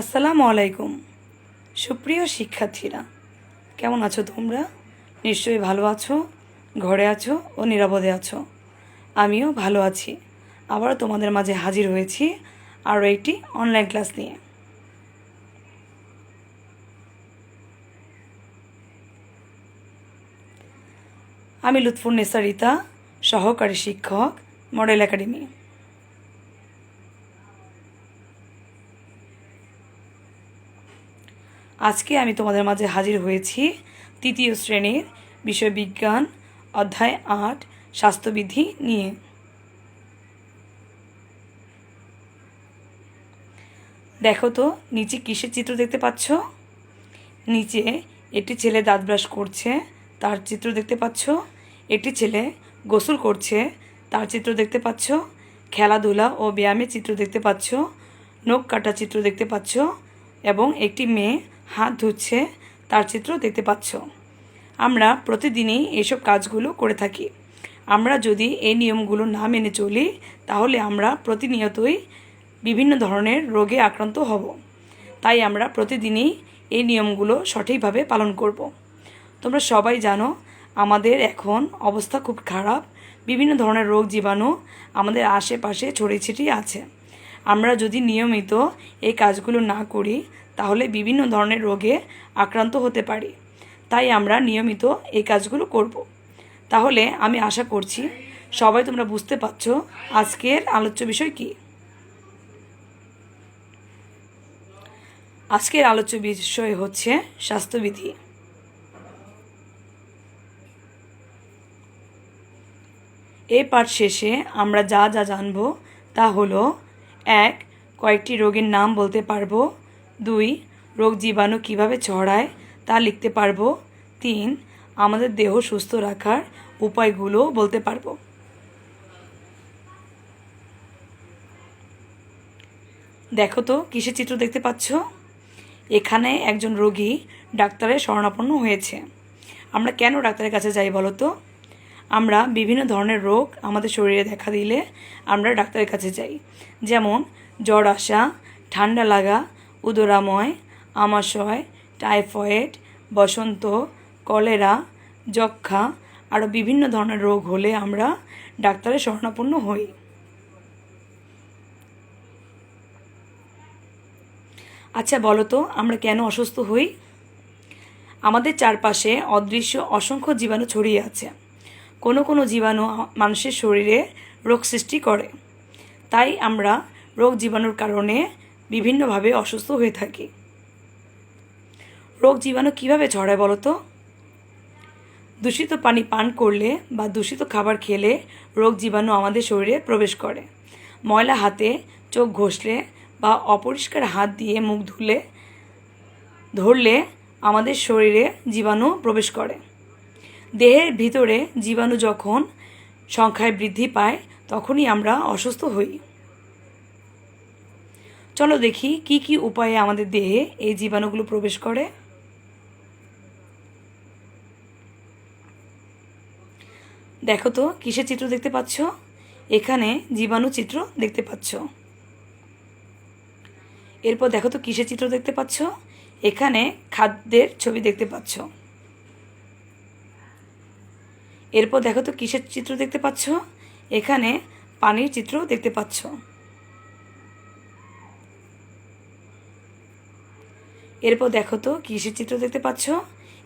আসসালামু আলাইকুম। সুপ্রিয় শিক্ষার্থীরা, কেমন আছো তোমরা? নিশ্চয়ই ভালো আছো, ঘরে আছো ও নিরাপদে আছো। আমিও ভালো আছি। আবারও তোমাদের মাঝে হাজির হয়েছি আরও একটি অনলাইন ক্লাস নিয়ে। আমি লুৎফুন্নেসা রিতা, সহকারী শিক্ষক, মডেল একাডেমি। আজকে আমি তোমাদের মাঝে হাজির হয়েছি তৃতীয় শ্রেণির বিষয় বিজ্ঞান অধ্যায় আট, স্বাস্থ্যবিধি নিয়ে। দেখো তো, নিচে কিসের চিত্র দেখতে পাচ্ছ? নিচে একটি ছেলে দাঁত ব্রাশ করছে, তার চিত্র দেখতে পাচ্ছ? একটি ছেলে গোসল করছে, তার চিত্র দেখতে পাচ্ছ? খেলাধুলা ও ব্যায়ামের চিত্র দেখতে পাচ্ছ? নখ কাটা চিত্র দেখতে পাচ্ছ? এবং একটি মেয়ে হাত ধুচ্ছে, তার চিত্র দেখতে পাচ্ছ। আমরা প্রতিদিনই এসব কাজগুলো করে থাকি। আমরা যদি এই নিয়মগুলো না মেনে চলি, তাহলে আমরা প্রতিনিয়তই বিভিন্ন ধরনের রোগে আক্রান্ত হব। তাই আমরা প্রতিদিনই এই নিয়মগুলো সঠিকভাবে পালন করব। তোমরা সবাই জানো, আমাদের এখন অবস্থা খুব খারাপ। বিভিন্ন ধরনের রোগ জীবাণু আমাদের আশেপাশে ছড়িয়ে ছিটিয়ে আছে। আমরা যদি নিয়মিত এই কাজগুলো না করি তাহলে বিভিন্ন ধরনের রোগে আক্রান্ত হতে পারি। তাই আমরা নিয়মিত এই কাজগুলো করব। তাহলে আমি আশা করছি সবাই তোমরা বুঝতে পারছ আজকের আলোচ্য বিষয় কী। আজকের আলোচ্য বিষয় হচ্ছে স্বাস্থ্যবিধি। এই পাঠ শেষে আমরা যা যা জানব তা হলো, এক, কয়েকটি রোগের নাম বলতে পারব। দুই, রোগ জীবাণু কীভাবে ছড়ায় তা লিখতে পারব। তিন, আমাদের দেহ সুস্থ রাখার উপায়গুলো বলতে পারব। দেখো তো, কিসের চিত্র দেখতে পাচ্ছ? এখানে একজন রোগী ডাক্তারের শরণাপন্ন হয়েছে। আমরা কেন ডাক্তারের কাছে যাই বলো তো? আমরা বিভিন্ন ধরনের রোগ আমাদের শরীরে দেখা দিলে আমরা ডাক্তারের কাছে যাই। যেমন জ্বর আসা, ঠান্ডা লাগা উদরাময়, আমাশয়, টাইফয়েড, বসন্ত, কলেরা যক্ষা আরও বিভিন্ন ধরনের রোগ হলে আমরা ডাক্তারের শরণাপন্ন হই। আচ্ছা বলো তো, আমরা কেন অসুস্থ হই? আমাদের চারপাশে অদৃশ্য অসংখ্য জীবাণু ছড়িয়ে আছে। কোনো কোনো জীবাণু মানুষের শরীরে রোগ সৃষ্টি করে। তাই আমরা রোগ জীবাণুর কারণে বিভিন্নভাবে অসুস্থ হয়ে থাকি। রোগ জীবাণু কীভাবে ছড়ায় বলো তো? দূষিত পানি পান করলে বা দূষিত খাবার খেলে রোগ জীবাণু আমাদের শরীরে প্রবেশ করে। ময়লা হাতে চোখ ঘষলে বা অপরিষ্কার হাত দিয়ে মুখ ধুলে, ধরলে আমাদের শরীরে জীবাণু প্রবেশ করে। দেহের ভিতরে জীবাণু যখন সংখ্যায় বৃদ্ধি পায়, তখনই আমরা অসুস্থ হই। চলো দেখি কি কি উপায়ে আমাদের দেহে এই জীবাণুগুলো প্রবেশ করে। দেখো তো, কিসের চিত্র দেখতে পাচ্ছ? এখানে জীবাণু চিত্র দেখতে পাচ্ছ। এরপর দেখো তো, কিসের চিত্র দেখতে পাচ্ছ? এখানে খাদ্যের ছবি দেখতে পাচ্ছ। এরপর দেখো তো, কিসের চিত্র দেখতে পাচ্ছ? এখানে পানির চিত্র দেখতে পাচ্ছ। এরপর দেখো তো, কিসের চিত্র দেখতে পাচ্ছ?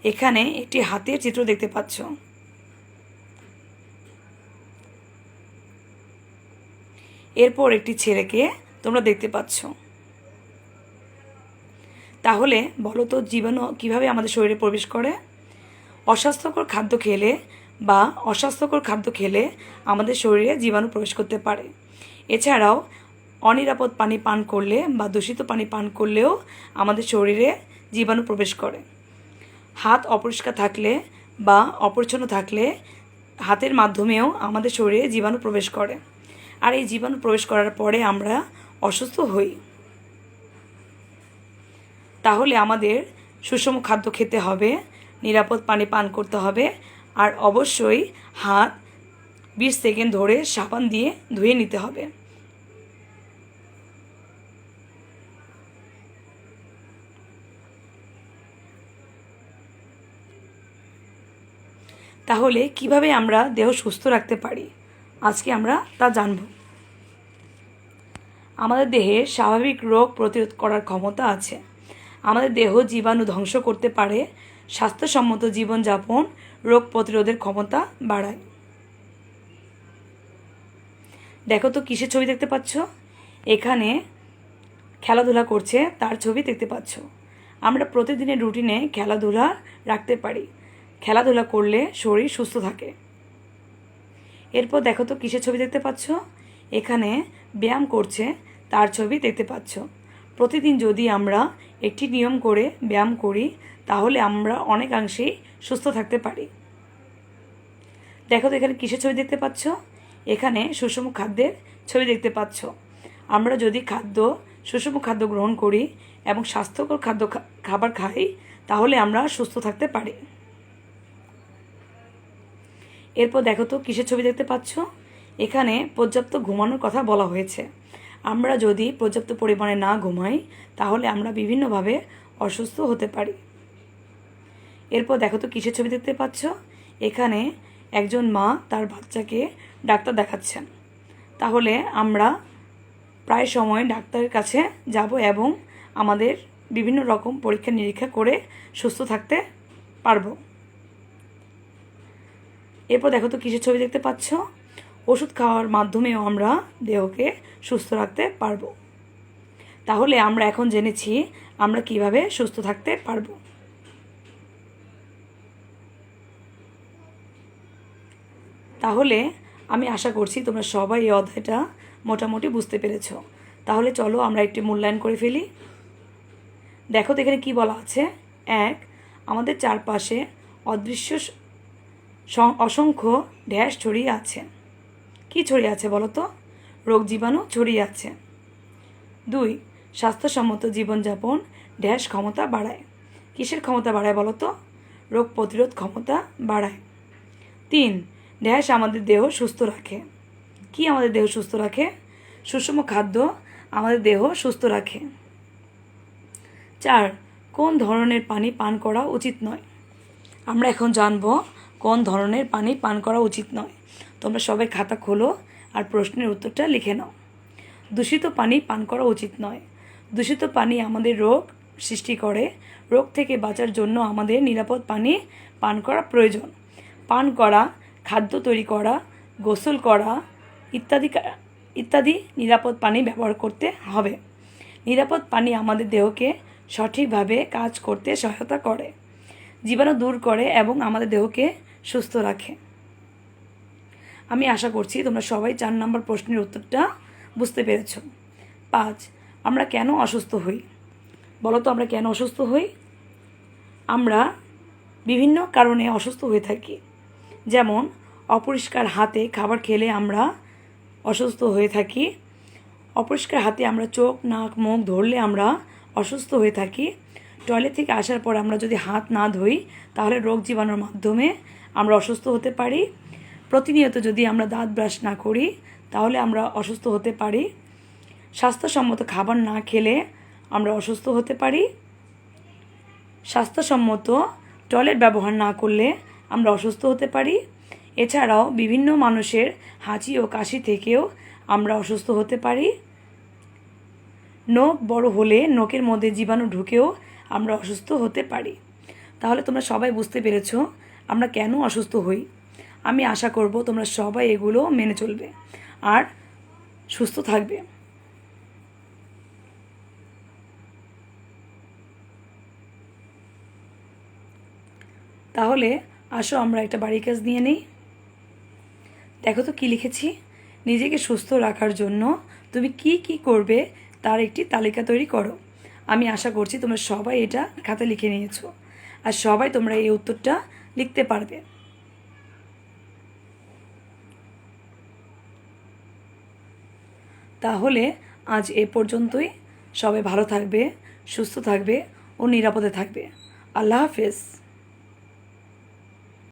এখানে একটি হাতের চিত্র দেখতে পাচ্ছ। এরপর একটি ছেলেকে তোমরা দেখতে পাচ্ছ। তাহলে বলো তো, জীবাণু কীভাবে আমাদের শরীরে প্রবেশ করে? অস্বাস্থ্যকর খাদ্য খেলে বা অস্বাস্থ্যকর খাদ্য খেলে আমাদের শরীরে জীবাণু প্রবেশ করতে পারে। এছাড়াও অনিরাপদ পানি পান করলে বা দূষিত পানি পান করলেও আমাদের শরীরে জীবাণু প্রবেশ করে। হাত অপরিষ্কার থাকলে বা অপরিচ্ছন্ন থাকলে হাতের মাধ্যমেও আমাদের শরীরে জীবাণু প্রবেশ করে। আর এই জীবাণু প্রবেশ করার পরে আমরা অসুস্থ হই। তাহলে আমাদের সুষম খাদ্য খেতে হবে, নিরাপদ পানি পান করতে হবে, আর অবশ্যই হাত বিশ সেকেন্ড ধরে সাবান দিয়ে ধুয়ে নিতে হবে। তাহলে কীভাবে আমরা দেহ সুস্থ রাখতে পারি? আজকে আমরা তা জানব। আমাদের দেহে স্বাভাবিক রোগ প্রতিরোধ করার ক্ষমতা আছে। আমাদের দেহ জীবাণু ধ্বংস করতে পারে। স্বাস্থ্যসম্মত জীবনযাপন রোগ প্রতিরোধের ক্ষমতা বাড়ায়। দেখো তো কিসের ছবি দেখতে পাচ্ছ? এখানে খেলাধুলা করছে, তার ছবি দেখতে পাচ্ছ। আমরা প্রতিদিনের রুটিনে খেলাধুলা রাখতে পারি। খেলাধুলা করলে শরীর সুস্থ থাকে। এরপর দেখো তো কিসের ছবি দেখতে পাচ্ছ? এখানে ব্যায়াম করছে, তার ছবি দেখতে পাচ্ছ। প্রতিদিন যদি আমরা একটি নিয়ম করে ব্যায়াম করি, তাহলে আমরা অনেকাংশেই সুস্থ থাকতে পারি। দেখো তো এখানে কিসের ছবি দেখতে পাচ্ছ? এখানে সুষম খাদ্যের ছবি দেখতে পাচ্ছ। আমরা যদি খাদ্য, সুষম খাদ্য গ্রহণ করি এবং স্বাস্থ্যকর খাদ্য খাবার খাই, তাহলে আমরা সুস্থ থাকতে পারি। এরপর দেখো তো, কিসের ছবি দেখতে পাচ্ছ? এখানে পর্যাপ্ত ঘুমানোর কথা বলা হয়েছে। আমরা যদি পর্যাপ্ত পরিমাণে না ঘুমাই, তাহলে আমরা বিভিন্নভাবে অসুস্থ হতে পারি। এরপর দেখো তো, কিসের ছবি দেখতে পাচ্ছ? এখানে একজন মা তার বাচ্চাকে ডাক্তার দেখাচ্ছেন। তাহলে আমরা প্রায় সময় ডাক্তারের কাছে যাব এবং আমাদের বিভিন্ন রকম পরীক্ষা নিরীক্ষা করে সুস্থ থাকতে পারব। এরপর দেখো তো কিসের ছবি দেখতে পাচ্ছ? ওষুধ খাওয়ার মাধ্যমেও আমরা দেহকে সুস্থ রাখতে পারব। তাহলে আমরা এখন জেনেছি আমরা কীভাবে সুস্থ থাকতে পারব। তাহলে আমি আশা করছি তোমরা সবাই এই অধ্যায়টা মোটামুটি বুঝতে পেরেছ। তাহলে চলো আমরা একটি মূল্যায়ন করে ফেলি। দেখো তো এখানে কী বলা আছে? এক, আমাদের চারপাশে অদৃশ্য অসংখ্য ড্যাশ ছড়িয়ে আছে। কি ছড়িয়ে আছে বলো তো? রোগ জীবাণু ছড়িয়ে আছে। দুই, স্বাস্থ্যসম্মত জীবনযাপন ড্যাশ ক্ষমতা বাড়ায়। কিসের ক্ষমতা বাড়ায় বলো তো? রোগ প্রতিরোধ ক্ষমতা বাড়ায়। তিন, ড্যাশ আমাদের দেহ সুস্থ রাখে। কি আমাদের দেহ সুস্থ রাখে? সুষম খাদ্য আমাদের দেহ সুস্থ রাখে। চার, কোন ধরনের পানি পান করা উচিত নয়? আমরা এখন জানব কোন ধরনের পানি পান করা উচিত নয়। তোমরা সবাই খাতা খোলো আর প্রশ্নের উত্তরটা লিখে নাও। দূষিত পানি পান করা উচিত নয়। দূষিত পানি আমাদের রোগ সৃষ্টি করে। রোগ থেকে বাঁচার জন্য আমাদের নিরাপদ পানি পান করা প্রয়োজন। পান করা, খাদ্য তৈরি করা, গোসল করা ইত্যাদি ইত্যাদি নিরাপদ পানি ব্যবহার করতে হবে। নিরাপদ পানি আমাদের দেহকে সঠিকভাবে কাজ করতে সহায়তা করে। জীবাণু দূর করে এবং আমাদের দেহকে সুস্থ রাখে। আমি আশা করছি তোমরা সবাই চার নম্বর প্রশ্নের উত্তরটা বুঝতে পেরেছ। পাঁচ, আমরা কেন অসুস্থ হই? বলো তো আমরা কেন অসুস্থ হই? আমরা বিভিন্ন কারণে অসুস্থ হয়ে থাকি। যেমন, অপরিষ্কার হাতে খাবার খেলে আমরা অসুস্থ হয়ে থাকি। অপরিষ্কার হাতে আমরা চোখ, নাক, মুখ ধরলে আমরা অসুস্থ হয়ে থাকি। টয়লেট থেকে আসার পর আমরা যদি হাত না ধুই, তাহলে রোগ জীবাণুর মাধ্যমে আমরা অসুস্থ হতে পারি। প্রতিনিয়ত যদি আমরা দাঁত ব্রাশ না করি, তাহলে আমরা অসুস্থ হতে পারি। স্বাস্থ্যসম্মত খাবার না খেলে আমরা অসুস্থ হতে পারি। স্বাস্থ্যসম্মত টয়লেট ব্যবহার না করলে আমরা অসুস্থ হতে পারি। এছাড়াও বিভিন্ন মানুষের হাঁচি ও কাশি থেকেও আমরা অসুস্থ হতে পারি। নখ বড় হলে নখের মধ্যে জীবাণু ঢুকেও আমরা অসুস্থ হতে পারি। তাহলে তোমরা সবাই বুঝতে পেরেছ আমরা কেন অসুস্থ হই? আমি আশা করব তোমরা সবাই এগুলো মেনে চলবে আর সুস্থ থাকবে। তাহলে আসো আমরা একটা বাড়ির কাজ নিয়ে নিই। দেখো তো কী লিখেছি, নিজেকে সুস্থ রাখার জন্য তুমি কি কি করবে তার একটি তালিকা তৈরি করো। আমি আশা করছি তোমরা সবাই এটা খাতা লিখে নিয়েছো। আর সবাই তোমরা এই উত্তরটা লিখতে পারবে। তাহলে আজ এ পর্যন্তই। সবাই ভালো থাকবে, সুস্থ থাকবে ও নিরাপদে থাকবে। আল্লাহ হাফেজ।